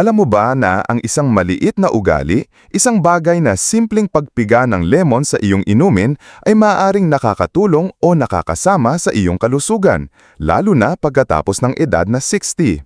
Alam mo ba na ang isang maliit na ugali, isang bagay na simpleng pagpiga ng lemon sa iyong inumin ay maaaring nakakatulong o nakakasama sa iyong kalusugan, lalo na pagkatapos ng edad na 60.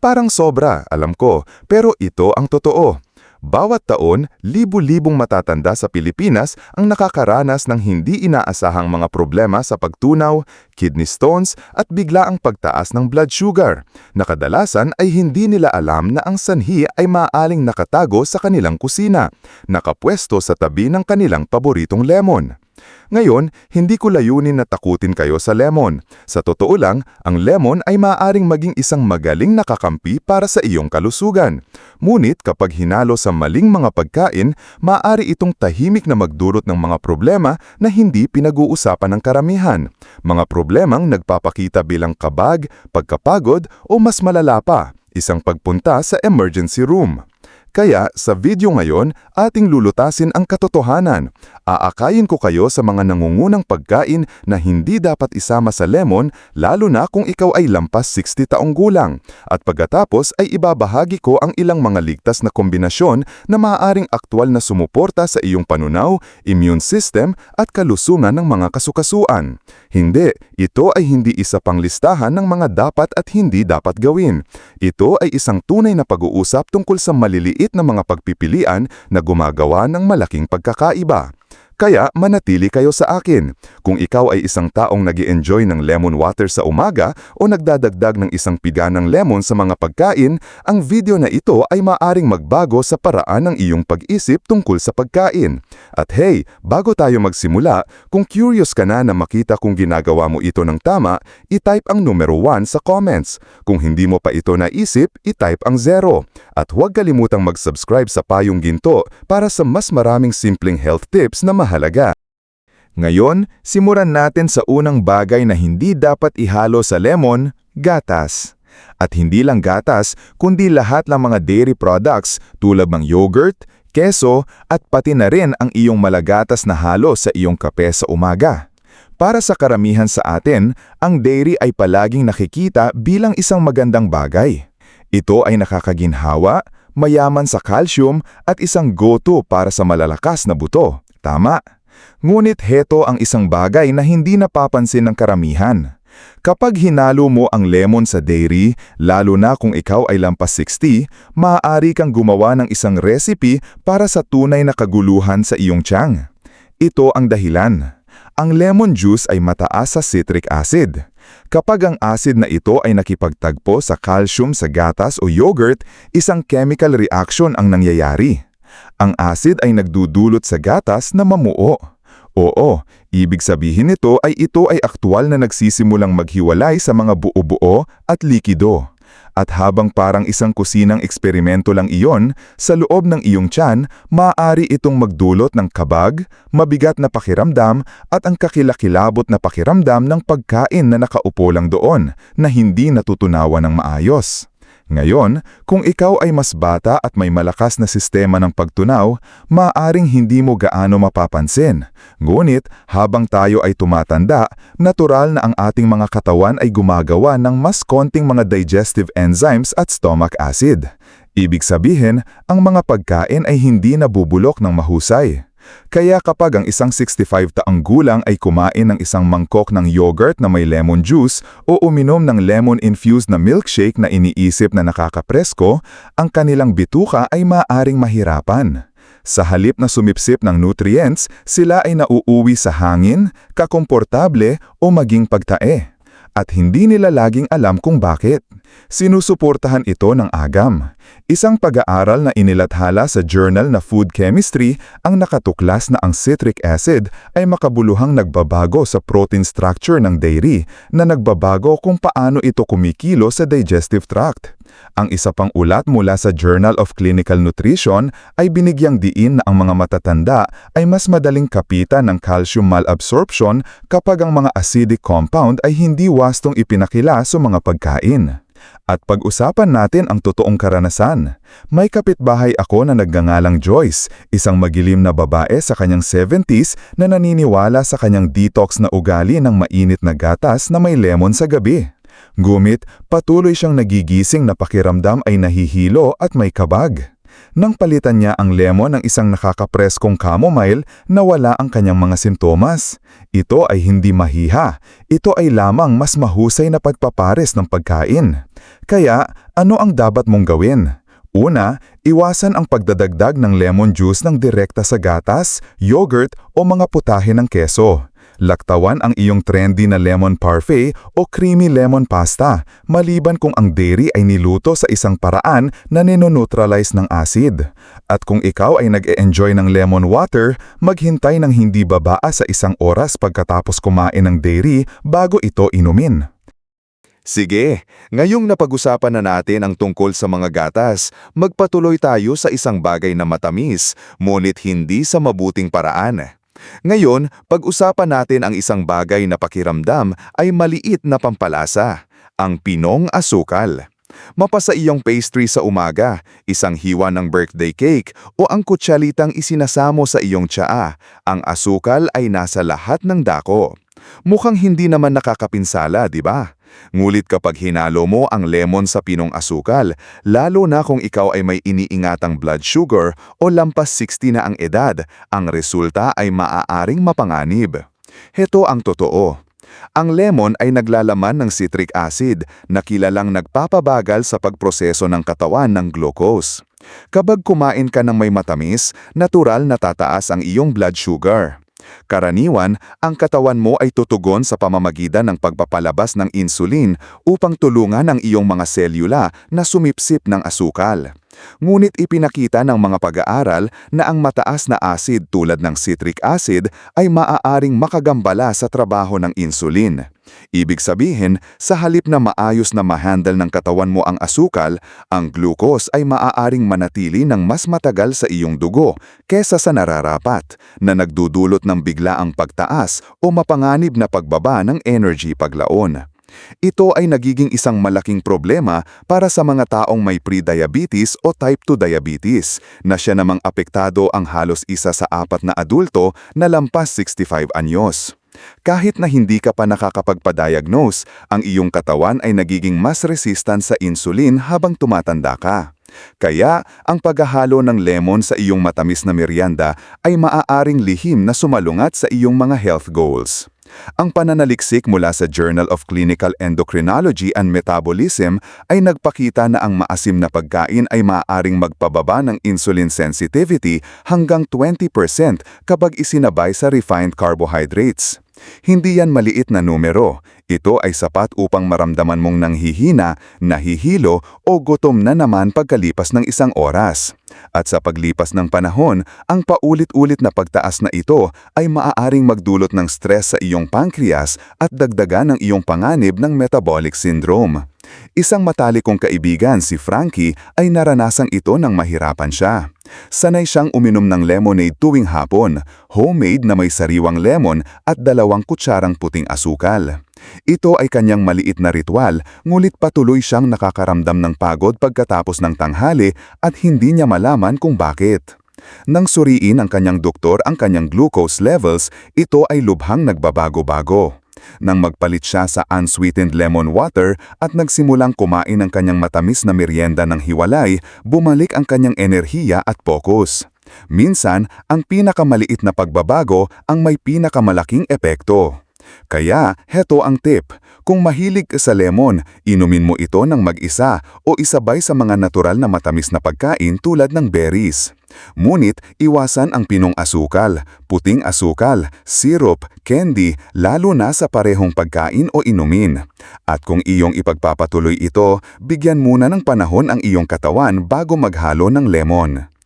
Parang sobra, alam ko, pero ito ang totoo. Bawat taon, libu-libong matatanda sa Pilipinas ang nakakaranas ng hindi inaasahang mga problema sa pagtunaw, kidney stones at biglaang pagtaas ng blood sugar, na kadalasan ay hindi nila alam na ang sanhi ay maaling nakatago sa kanilang kusina, nakapwesto sa tabi ng kanilang paboritong lemon. Ngayon, hindi ko layunin na takutin kayo sa lemon. Sa totoo lang, ang lemon ay maaaring maging isang magaling nakakampi para sa iyong kalusugan. Ngunit kapag hinalo sa maling mga pagkain, maaari itong tahimik na magdulot ng mga problema na hindi pinag-uusapan ng karamihan. Mga problemang nagpapakita bilang kabag, pagkapagod o mas malala pa, isang pagpunta sa emergency room. Kaya sa video ngayon, ating lulutasin ang katotohanan. Aakayin ko kayo sa mga nangungunang pagkain na hindi dapat isama sa lemon lalo na kung ikaw ay lampas 60 taong gulang. At pagkatapos ay ibabahagi ko ang ilang mga ligtas na kombinasyon na maaaring aktwal na sumuporta sa iyong panunaw, immune system at kalusungan ng mga kasukasuan. Hindi, ito ay hindi isa pang listahan ng mga dapat at hindi dapat gawin. Ito ay isang tunay na pag-uusap tungkol sa maliliit na mga pagpipilian na gumagawa ng malaking pagkakaiba. Kaya manatili kayo sa akin. Kung ikaw ay isang taong nag enjoy ng lemon water sa umaga o nagdadagdag ng isang piga ng lemon sa mga pagkain, ang video na ito ay maaring magbago sa paraan ng iyong pag-isip tungkol sa pagkain. At hey, bago tayo magsimula, kung curious ka na na makita kung ginagawa mo ito ng tama, i-type ang numero 1 sa comments. Kung hindi mo pa ito naisip, i-type ang 0. At huwag kalimutang mag-subscribe sa Payong Ginto para sa mas maraming simpleng health tips na mahalaga. Ngayon, simuran natin sa unang bagay na hindi dapat ihalo sa lemon, gatas. At hindi lang gatas, kundi lahat ng mga dairy products tulad ng yogurt, keso at pati na rin ang iyong malagatas na halo sa iyong kape sa umaga. Para sa karamihan sa atin, ang dairy ay palaging nakikita bilang isang magandang bagay. Ito ay nakakaginhawa, mayaman sa calcium at isang go-to para sa malalakas na buto. Tama. Ngunit heto ang isang bagay na hindi napapansin ng karamihan. Kapag hinalo mo ang lemon sa dairy, lalo na kung ikaw ay lampas 60, maaari kang gumawa ng isang recipe para sa tunay na kaguluhan sa iyong tiyan. Ito ang dahilan. Ang lemon juice ay mataas sa citric acid. Kapag ang acid na ito ay nakipagtagpo sa calcium sa gatas o yogurt, isang chemical reaction ang nangyayari. Ang acid ay nagdudulot sa gatas na mamuo. Oo, ibig sabihin nito ay ito ay aktwal na nagsisimulang maghiwalay sa mga buo-buo at likido. At habang parang isang kusinang eksperimento lang iyon, sa loob ng iyong tiyan, maaari itong magdulot ng kabag, mabigat na pakiramdam at ang kakilakilabot na pakiramdam ng pagkain na nakaupo lang doon na hindi natutunawan ng maayos. Ngayon, kung ikaw ay mas bata at may malakas na sistema ng pagtunaw, maaring hindi mo gaano mapapansin. Ngunit, habang tayo ay tumatanda, natural na ang ating mga katawan ay gumagawa ng mas konting mga digestive enzymes at stomach acid. Ibig sabihin, ang mga pagkain ay hindi nabubulok ng mahusay. Kaya kapag ang isang 65 taang gulang ay kumain ng isang mangkok ng yogurt na may lemon juice o uminom ng lemon-infused na milkshake na iniisip na nakakapresko, ang kanilang bituka ay maaring mahirapan. Sa halip na sumipsip ng nutrients, sila ay nauuwi sa hangin, kakomportable o maging pagtae. At hindi nila laging alam kung bakit. Sinusuportahan ito ng agam. Isang pag-aaral na inilathala sa journal na Food Chemistry ang nakatuklas na ang citric acid ay makabuluhang nagbabago sa protein structure ng dairy na nagbabago kung paano ito kumikilo sa digestive tract. Ang isa pang ulat mula sa Journal of Clinical Nutrition ay binigyang diin na ang mga matatanda ay mas madaling kapitan ng calcium malabsorption kapag ang mga acidic compound ay hindi wastong ipinakila sa mga pagkain. At pag-usapan natin ang totoong karanasan. May kapitbahay ako na nagngangalang Joyce, isang magilim na babae sa kanyang 70s na naniniwala sa kanyang detox na ugali ng mainit na gatas na may lemon sa gabi. Gumit, patuloy siyang nagigising na pakiramdam ay nahihilo at may kabag. Nang palitan niya ang lemon ng isang nakakapreskong chamomile, nawala ang kanyang mga simptomas. Ito ay hindi mahiha. Ito ay lamang mas mahusay na pagpapares ng pagkain. Kaya, ano ang dapat mong gawin? Una, iwasan ang pagdadagdag ng lemon juice ng direkta sa gatas, yogurt o mga putahe ng keso. Laktawan ang iyong trendy na lemon parfait o creamy lemon pasta, maliban kung ang dairy ay niluto sa isang paraan na ninoneutralize ng acid. At kung ikaw ay nag-e-enjoy ng lemon water, maghintay ng hindi babaa sa isang oras pagkatapos kumain ng dairy bago ito inumin. Sige, ngayong napag-usapan na natin ang tungkol sa mga gatas, magpatuloy tayo sa isang bagay na matamis, ngunit hindi sa mabuting paraan. Ngayon, pag-usapan natin ang isang bagay na pakiramdam ay maliit na pampalasa, ang pinong asukal. Mapasa iyong pastry sa umaga, isang hiwa ng birthday cake o ang kutsalitang isinasamo sa iyong tsaa, ang asukal ay nasa lahat ng dako. Mukhang hindi naman nakakapinsala, di ba? Ngulit kapag hinalo mo ang lemon sa pinong asukal, lalo na kung ikaw ay may iniingatang blood sugar o lampas 60 na ang edad, ang resulta ay maaaring mapanganib. Heto ang totoo. Ang lemon ay naglalaman ng citric acid na kilalang nagpapabagal sa pagproseso ng katawan ng glucose. Kapag kumain ka ng may matamis, natural na tataas ang iyong blood sugar. Karaniwan, ang katawan mo ay tutugon sa pamamagitan ng pagpapalabas ng insulin upang tulungan ang iyong mga selula na sumipsip ng asukal. Ngunit ipinakita ng mga pag-aaral na ang mataas na acid tulad ng citric acid ay maaaring makagambala sa trabaho ng insulin. Ibig sabihin, sa halip na maayos na mahandle ng katawan mo ang asukal, ang glucose ay maaaring manatili ng mas matagal sa iyong dugo kesa sa nararapat, na nagdudulot ng biglaang pagtaas o mapanganib na pagbaba ng energy paglaon. Ito ay nagiging isang malaking problema para sa mga taong may pre-diabetes o type 2 diabetes na siya namang apektado ang halos isa sa apat na adulto na lampas 65 anyos. Kahit na hindi ka pa nakakapagpa-diagnose, ang iyong katawan ay nagiging mas resistant sa insulin habang tumatanda ka. Kaya, ang paghahalo ng lemon sa iyong matamis na merienda ay maaaring lihim na sumalungat sa iyong mga health goals. Ang pananaliksik mula sa Journal of Clinical Endocrinology and Metabolism ay nagpakita na ang maasim na pagkain ay maaaring magpababa ng insulin sensitivity hanggang 20% kapag isinabay sa refined carbohydrates. Hindi yan maliit na numero. Ito ay sapat upang maramdaman mong nanghihina, nahihilo o gutom na naman pagkalipas ng isang oras. At sa paglipas ng panahon, ang paulit-ulit na pagtaas na ito ay maaaring magdulot ng stress sa iyong pancreas at dagdagan ng iyong panganib ng metabolic syndrome. Isang matalikong kaibigan si Frankie ay naranasang ito nang mahirapan siya. Sanay siyang uminom ng lemonade tuwing hapon, homemade na may sariwang lemon at dalawang kutsarang puting asukal. Ito ay kanyang maliit na ritual, ngulit patuloy siyang nakakaramdam ng pagod pagkatapos ng tanghali at hindi niya malaman kung bakit. Nang suriin ng kanyang doktor ang kanyang glucose levels, ito ay lubhang nagbabago-bago. Nang magpalit siya sa unsweetened lemon water at nagsimulang kumain ng kanyang matamis na merienda ng hiwalay, bumalik ang kanyang enerhiya at focus. Minsan, ang pinakamaliit na pagbabago ang may pinakamalaking epekto. Kaya, heto ang tip. Kung mahilig ka sa lemon, inumin mo ito ng mag-isa o isabay sa mga natural na matamis na pagkain tulad ng berries. Ngunit, iwasan ang pinong asukal, puting asukal, syrup, candy, lalo na sa parehong pagkain o inumin. At kung iyong ipagpapatuloy ito, bigyan muna ng panahon ang iyong katawan bago maghalo ng lemon.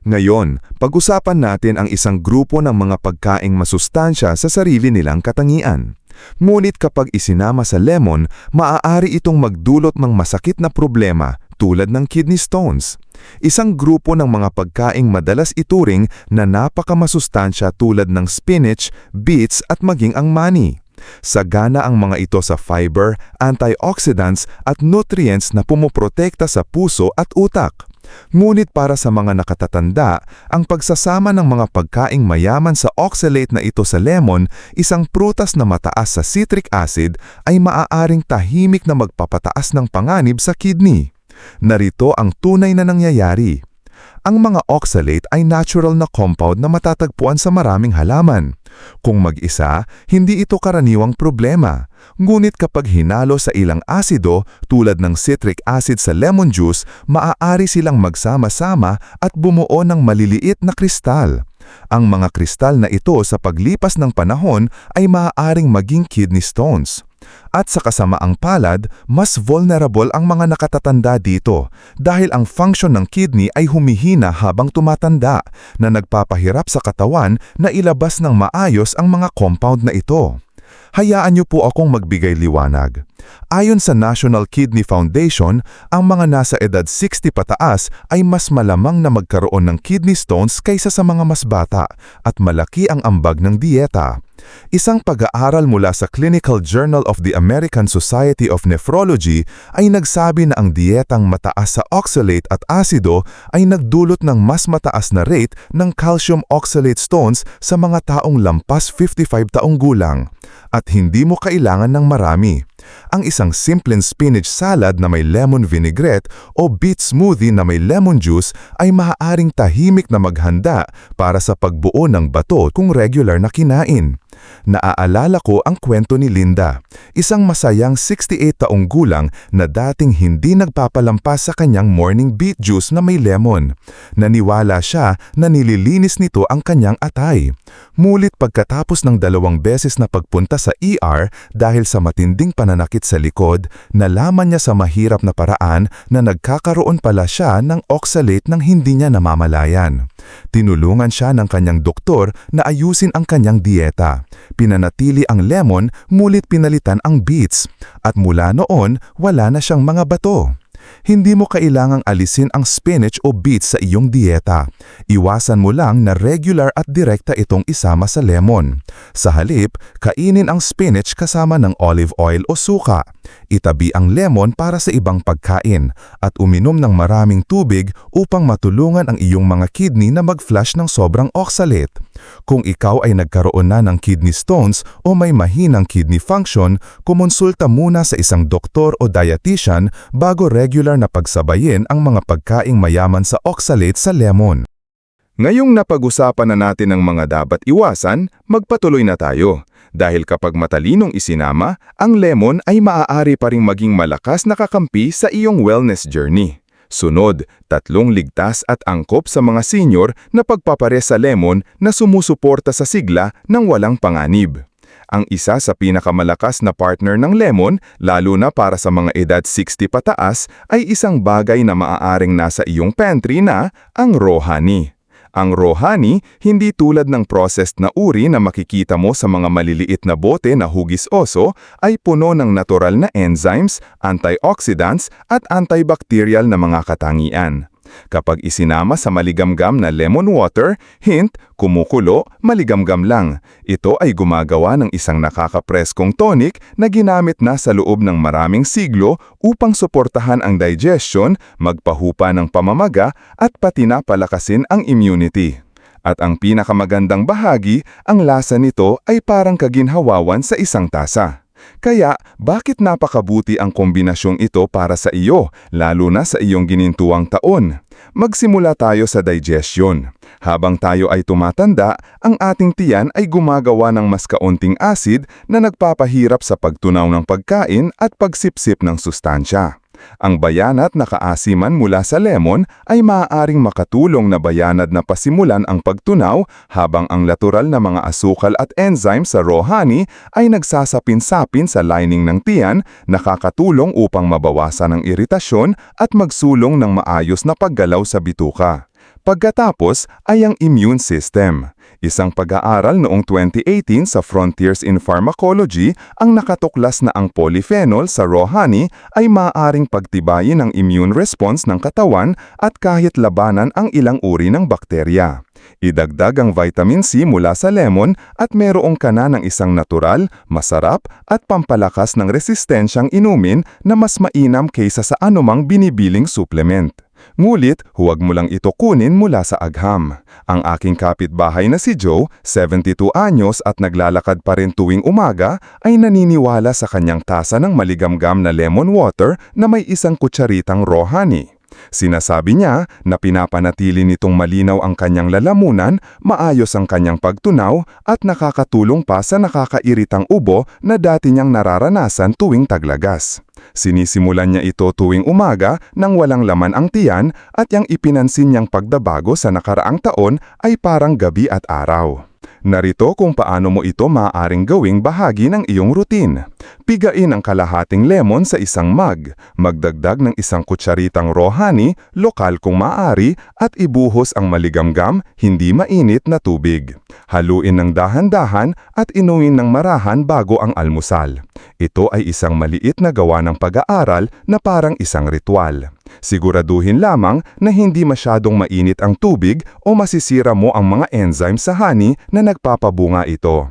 Ngayon, pag-usapan natin ang isang grupo ng mga pagkaing masustansya sa sarili nilang katangian. Ngunit kapag isinama sa lemon, maaari itong magdulot ng masakit na problema tulad ng kidney stones. Isang grupo ng mga pagkaing madalas ituring na napakamasustansya tulad ng spinach, beets at maging ang mani. Sagana ang mga ito sa fiber, antioxidants at nutrients na pumoprotekta sa puso at utak. Ngunit para sa mga nakatatanda, ang pagsasama ng mga pagkaing mayaman sa oxalate na ito sa lemon, isang prutas na mataas sa citric acid, ay maaaring tahimik na magpapataas ng panganib sa kidney. Narito ang tunay na nangyayari. Ang mga oxalate ay natural na compound na matatagpuan sa maraming halaman. Kung mag-isa, hindi ito karaniwang problema. Ngunit kapag hinalo sa ilang asido tulad ng citric acid sa lemon juice, maaari silang magsama-sama at bumuo ng maliliit na kristal. Ang mga kristal na ito sa paglipas ng panahon ay maaaring maging kidney stones. At sa kasamaang palad, mas vulnerable ang mga nakatatanda dito dahil ang function ng kidney ay humihina habang tumatanda na nagpapahirap sa katawan na ilabas ng maayos ang mga compound na ito. Hayaan niyo po akong magbigay liwanag. Ayon sa National Kidney Foundation, ang mga nasa edad 60 pataas ay mas malamang na magkaroon ng kidney stones kaysa sa mga mas bata at malaki ang ambag ng dieta. Isang pag-aaral mula sa Clinical Journal of the American Society of Nephrology ay nagsabi na ang dietang mataas sa oxalate at asido ay nagdulot ng mas mataas na rate ng calcium oxalate stones sa mga taong lampas 55 taong gulang. At hindi mo kailangan ng marami. Ang isang simpleng spinach salad na may lemon vinaigrette o beet smoothie na may lemon juice ay maaaring tahimik na maghanda para sa pagbuo ng bato kung regular na kinain. Naaalala ko ang kwento ni Linda, isang masayang 68 taong gulang na dating hindi nagpapalampas sa kanyang morning beet juice na may lemon. Naniwala siya na nililinis nito ang kanyang atay. Mulit pagkatapos ng dalawang beses na pagpunta sa ER dahil sa matinding pananakit sa likod, nalaman niya sa mahirap na paraan na nagkakaroon pala siya ng oxalate ng hindi niya namamalayan. Tinulungan siya ng kanyang doktor na ayusin ang kanyang dieta. Pinanatili ang lemon, mulit pinalitan ang beets. At mula noon, wala na siyang mga bato. Hindi mo kailangang alisin ang spinach o beets sa iyong dieta. Iwasan mo lang na regular at direkta itong isama sa lemon. Sa halip, kainin ang spinach kasama ng olive oil o suka. Itabi ang lemon para sa ibang pagkain at uminom ng maraming tubig upang matulungan ang iyong mga kidney na mag-flush ng sobrang oxalate. Kung ikaw ay nagkaroon na ng kidney stones o may mahinang kidney function, kumonsulta muna sa isang doktor o dietitian bago regular na pagsabayin ang mga pagkaing mayaman sa oxalate sa lemon. Ngayong napag-usapan na natin ang mga dapat iwasan, magpatuloy na tayo. Dahil kapag matalinong isinama, ang lemon ay maaari pa ring maging malakas na kakampi sa iyong wellness journey. Sunod, tatlong ligtas at angkop sa mga senior na pagpapare sa lemon na sumusuporta sa sigla ng walang panganib. Ang isa sa pinakamalakas na partner ng lemon, lalo na para sa mga edad 60 pataas, ay isang bagay na maaaring nasa iyong pantry na ang honey. Ang honey, hindi tulad ng processed na uri na makikita mo sa mga maliliit na bote na hugis oso, ay puno ng natural na enzymes, antioxidants at antibacterial na mga katangian. Kapag isinama sa maligamgam na lemon water, hint, kumukulo, maligamgam lang. Ito ay gumagawa ng isang nakakapreskong tonic na ginamit na sa loob ng maraming siglo upang suportahan ang digestion, magpahupa ng pamamaga at pati na palakasin ang immunity. At ang pinakamagandang bahagi, ang lasa nito ay parang kaginhawawan sa isang tasa. Kaya, bakit napakabuti ang kombinasyong ito para sa iyo, lalo na sa iyong ginintuang taon? Magsimula tayo sa digestion. Habang tayo ay tumatanda, ang ating tiyan ay gumagawa ng mas kaunting acid na nagpapahirap sa pagtunaw ng pagkain at pagsipsip ng sustansya. Ang bayanat na kaasiman mula sa lemon ay maaaring makatulong na bayanad na pasimulan ang pagtunaw habang ang natural na mga asukal at enzyme sa honey ay nagsasapin-sapin sa lining ng tiyan, nakakatulong upang mabawasan ang iritasyon at magsulong ng maayos na paggalaw sa bituka. Pagkatapos ay ang immune system. Isang pag-aaral noong 2018 sa Frontiers in Pharmacology ang nakatuklas na ang polyphenol sa raw honey ay maaaring pagtibayin ang immune response ng katawan at kahit labanan ang ilang uri ng bakterya. Idagdag ang vitamin C mula sa lemon at merong ka na ng isang natural, masarap at pampalakas ng resistensyang inumin na mas mainam kaysa sa anumang binibiling supplement. Ngulit, huwag mo lang ito kunin mula sa agham. Ang aking kapitbahay na si Joe, 72 anyos at naglalakad pa rin tuwing umaga, ay naniniwala sa kanyang tasa ng maligamgam na lemon water na may isang kutsaritang honey. Sinasabi niya na pinapanatili nitong malinaw ang kanyang lalamunan, maayos ang kanyang pagtunaw at nakakatulong pa sa nakakairitang ubo na dati niyang nararanasan tuwing taglagas. Sinisimulan niya ito tuwing umaga nang walang laman ang tiyan at yung ipinansin niyang pagdabago sa nakaraang taon ay parang gabi at araw. Narito kung paano mo ito maaaring gawing bahagi ng iyong routine. Pigain ang kalahating lemon sa isang mug, magdagdag ng isang kutsaritang honey, lokal kung maaari, at ibuhos ang maligamgam, hindi mainit na tubig. Haluin ng dahan-dahan at inumin ng marahan bago ang almusal. Ito ay isang maliit na gawa ng pag-aaral na parang isang ritual. Siguraduhin lamang na hindi masyadong mainit ang tubig o masisira mo ang mga enzyme sa honey na nagpapabunga ito.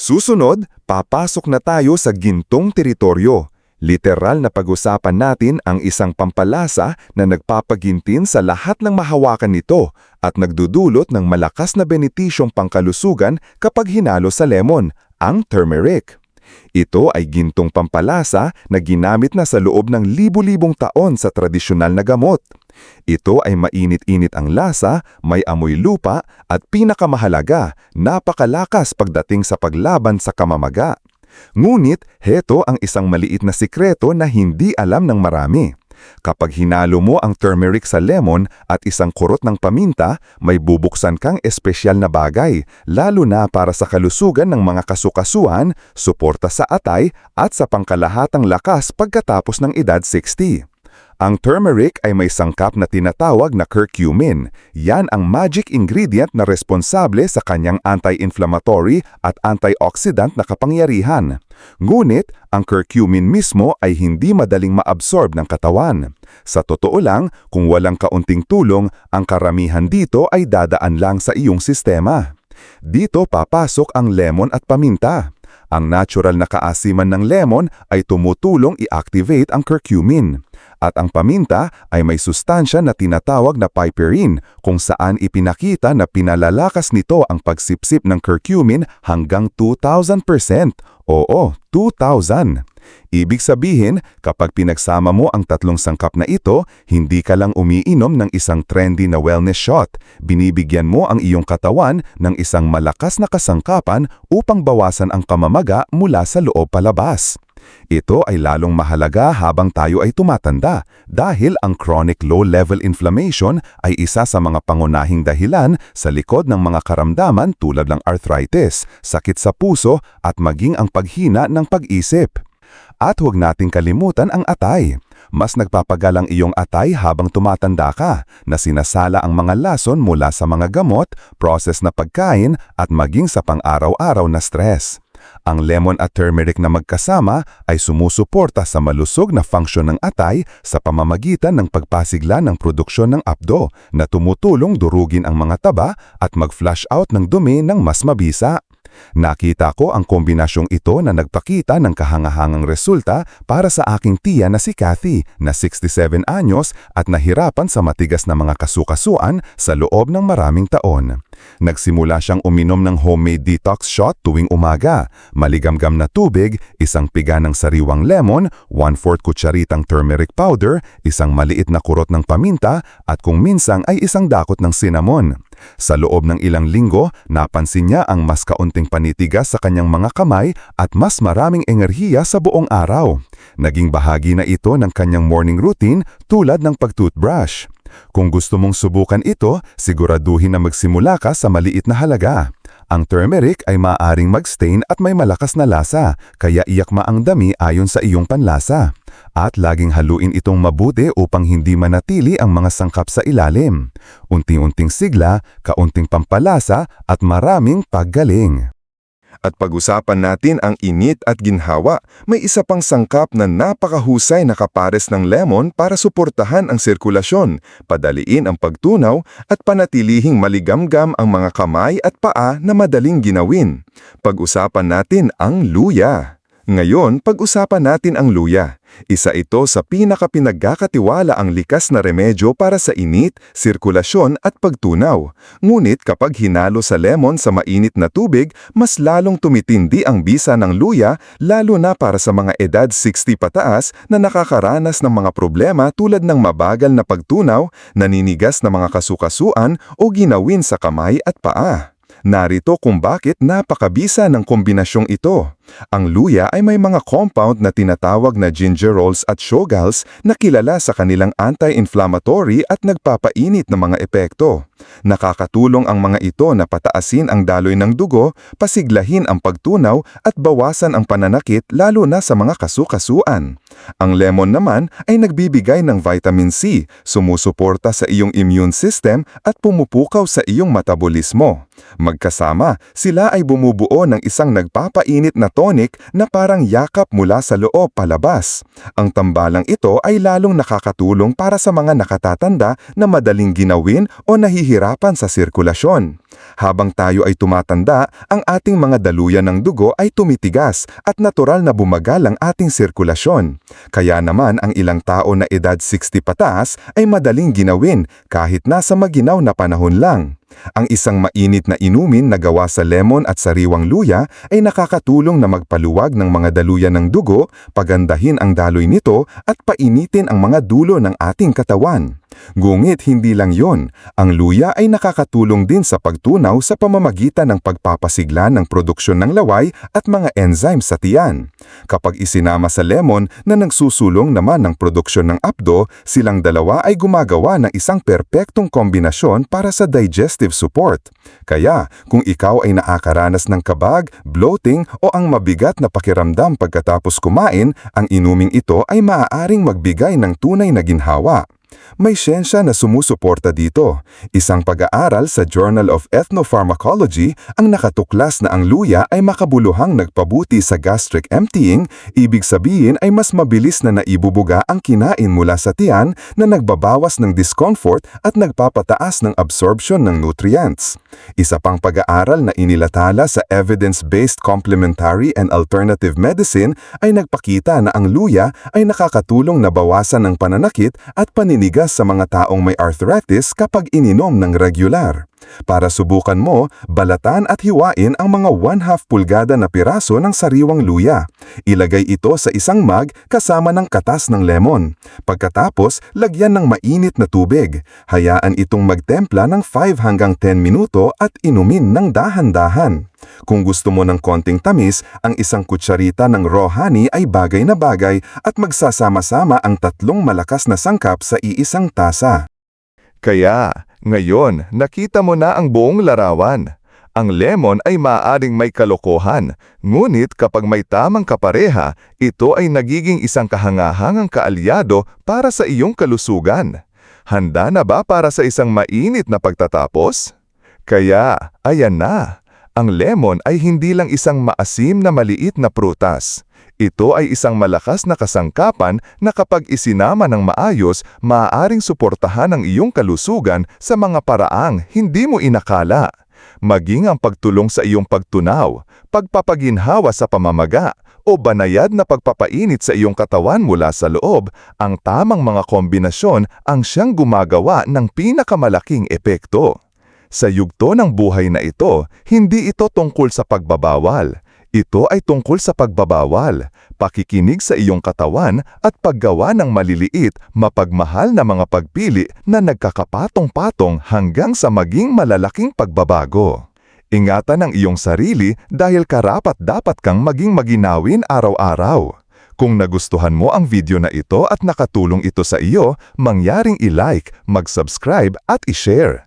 Susunod, papasok na tayo sa gintong teritoryo. Literal na pag-usapan natin ang isang pampalasa na nagpapagintin sa lahat ng mahawakan nito at nagdudulot ng malakas na benetisyong pangkalusugan kapag hinalo sa lemon, ang turmeric. Ito ay gintong pampalasa na ginamit na sa loob ng libu-libong taon sa tradisyonal na gamot. Ito ay mainit-init ang lasa, may amoy lupa at pinakamahalaga, napakalakas pagdating sa paglaban sa kamamaga. Ngunit, heto ang isang maliit na sikreto na hindi alam ng marami. Kapag hinalo mo ang turmeric sa lemon at isang kurot ng paminta, may bubuksan kang espesyal na bagay, lalo na para sa kalusugan ng mga kasukasuan, suporta sa atay at sa pangkalahatang lakas pagkatapos ng edad 60. Ang turmeric ay may sangkap na tinatawag na curcumin. Yan ang magic ingredient na responsable sa kanyang anti-inflammatory at antioxidant na kapangyarihan. Ngunit, ang curcumin mismo ay hindi madaling maabsorb ng katawan. Sa totoo lang, kung walang kaunting tulong, ang karamihan dito ay dadaan lang sa iyong sistema. Dito papasok ang lemon at paminta. Ang natural na kaasiman ng lemon ay tumutulong i-activate ang curcumin. At ang paminta ay may sustansya na tinatawag na piperine kung saan ipinakita na pinalalakas nito ang pagsipsip ng curcumin hanggang 2,000%. Oo, 2,000. Ibig sabihin, kapag pinagsama mo ang tatlong sangkap na ito, hindi ka lang umiinom ng isang trendy na wellness shot. Binibigyan mo ang iyong katawan ng isang malakas na kasangkapan upang bawasan ang kamamaga mula sa loob palabas. Ito ay lalong mahalaga habang tayo ay tumatanda dahil ang chronic low-level inflammation ay isa sa mga pangunahing dahilan sa likod ng mga karamdaman tulad ng arthritis, sakit sa puso at maging ang paghina ng pag-isip. At huwag nating kalimutan ang atay. Mas nagpapagal ang iyong atay habang tumatanda ka na sinasala ang mga lason mula sa mga gamot, process na pagkain at maging sa pang-araw-araw na stress. Ang lemon at turmeric na magkasama ay sumusuporta sa malusog na function ng atay sa pamamagitan ng pagpasigla ng produksyon ng apdo na tumutulong durugin ang mga taba at mag-flush out ng dumi ng mas mabisa. Nakita ko ang kombinasyong ito na nagpakita ng kahangahangang resulta para sa aking tiya na si Kathy na 67 anyos at nahirapan sa matigas na mga kasukasuan sa loob ng maraming taon. Nagsimula siyang uminom ng homemade detox shot tuwing umaga, maligamgam na tubig, isang piga ng sariwang lemon, 1/4 kutsaritang turmeric powder, isang maliit na kurot ng paminta at kung minsang ay isang dakot ng cinnamon. Sa loob ng ilang linggo, napansin niya ang mas kaunting panitigas sa kanyang mga kamay at mas maraming enerhiya sa buong araw. Naging bahagi na ito ng kanyang morning routine tulad ng pagtoothbrush. Kung gusto mong subukan ito, siguraduhin na magsimula ka sa maliit na halaga. Ang turmeric ay maaaring mag-stain at may malakas na lasa, kaya iyakma ang dami ayon sa iyong panlasa. At laging haluin itong mabuti upang hindi manatili ang mga sangkap sa ilalim. Unting-unting sigla, kaunting pampalasa at maraming paggaling. At pag-usapan natin ang init at ginhawa, may isa pang sangkap na napakahusay na kapares ng lemon para suportahan ang sirkulasyon, padaliin ang pagtunaw at panatilihing maligamgam ang mga kamay at paa na madaling ginawin. Pag-usapan natin ang luya. Ngayon, pag-usapan natin ang luya. Isa ito sa pinakapinaggakatiwala ang likas na remedyo para sa init, sirkulasyon at pagtunaw. Ngunit kapag hinalo sa lemon sa mainit na tubig, mas lalong tumitindi ang bisa ng luya lalo na para sa mga edad 60 pataas na nakakaranas ng mga problema tulad ng mabagal na pagtunaw, naninigas na mga kasukasuan o ginawin sa kamay at paa. Narito kung bakit napakabisa ng kombinasyong ito. Ang luya ay may mga compound na tinatawag na gingerols at shogals na kilala sa kanilang anti-inflammatory at nagpapainit na mga epekto. Nakakatulong ang mga ito na pataasin ang daloy ng dugo, pasiglahin ang pagtunaw at bawasan ang pananakit lalo na sa mga kasukasuan. Ang lemon naman ay nagbibigay ng vitamin C, sumusuporta sa iyong immune system at pumupukaw sa iyong metabolismo. Magkasama, sila ay bumubuo ng isang nagpapainit na tonic na parang yakap mula sa loob palabas. Ang tambalang ito ay lalong nakakatulong para sa mga nakatatanda na madaling ginawin o nahihirapan sa sirkulasyon. Habang tayo ay tumatanda, ang ating mga daluyan ng dugo ay tumitigas at natural na bumagal ang ating sirkulasyon. Kaya naman ang ilang tao na edad 60 pataas ay madaling ginawin kahit nasa maginaw na panahon lang. Ang isang mainit na inumin na gawa sa lemon at sariwang luya ay nakakatulong na magpaluwag ng mga daluyan ng dugo, pagandahin ang daloy nito at painitin ang mga dulo ng ating katawan. Gungit hindi lang yon, ang luya ay nakakatulong din sa pagtunaw sa pamamagitan ng pagpapasigla ng produksyon ng laway at mga enzymes sa tiyan. Kapag isinama sa lemon na nagsusulong naman ng produksyon ng apdo, silang dalawa ay gumagawa ng isang perpektong kombinasyon para sa digestive support. Kaya, kung ikaw ay nakakaranas ng kabag, bloating o ang mabigat na pakiramdam pagkatapos kumain, ang inuming ito ay maaaring magbigay ng tunay na ginhawa. May siyensya na sumusuporta dito. Isang pag-aaral sa Journal of Ethnopharmacology ang nakatuklas na ang luya ay makabuluhang nagpabuti sa gastric emptying, ibig sabihin ay mas mabilis na naibubuga ang kinain mula sa tiyan na nagbabawas ng discomfort at nagpapataas ng absorption ng nutrients. Isa pang pag-aaral na inilathala sa Evidence-Based Complementary and Alternative Medicine ay nagpakita na ang luya ay nakakatulong na bawasan ang pananakit at paninigas sa mga taong may arthritis kapag ininom ng regular. Para subukan mo, balatan at hiwain ang mga 1/2 pulgada na piraso ng sariwang luya. Ilagay ito sa isang mug kasama ng katas ng lemon. Pagkatapos, lagyan ng mainit na tubig. Hayaan itong magtempla ng 5 hanggang 10 minuto at inumin ng dahan-dahan. Kung gusto mo ng konting tamis, ang isang kutsarita ng raw honey ay bagay na bagay at magsasama-sama ang tatlong malakas na sangkap sa iisang tasa. Kaya, ngayon, nakita mo na ang buong larawan. Ang lemon ay maaaring may kalokohan, ngunit kapag may tamang kapareha, ito ay nagiging isang kahangahangang kaalyado para sa iyong kalusugan. Handa na ba para sa isang mainit na pagtatapos? Kaya, ayan na. Ang lemon ay hindi lang isang maasim na maliit na prutas. Ito ay isang malakas na kasangkapan na kapag isinama ng maayos, maaaring suportahan ang iyong kalusugan sa mga paraang hindi mo inakala. Maging ang pagtulong sa iyong pagtunaw, pagpapaginhawa sa pamamaga, o banayad na pagpapainit sa iyong katawan mula sa loob, ang tamang mga kombinasyon ang siyang gumagawa ng pinakamalaking epekto. Sa yugto ng buhay na ito, hindi ito tungkol sa pagbabawal. Ito ay tungkol sa pagbabawal, pakikinig sa iyong katawan at paggawa ng maliliit, mapagmahal na mga pagpili na nagkakapatong-patong hanggang sa maging malalaking pagbabago. Ingatan ang iyong sarili dahil karapat dapat kang maging maginawin araw-araw. Kung nagustuhan mo ang video na ito at nakatulong ito sa iyo, mangyaring i-like, mag-subscribe at i-share.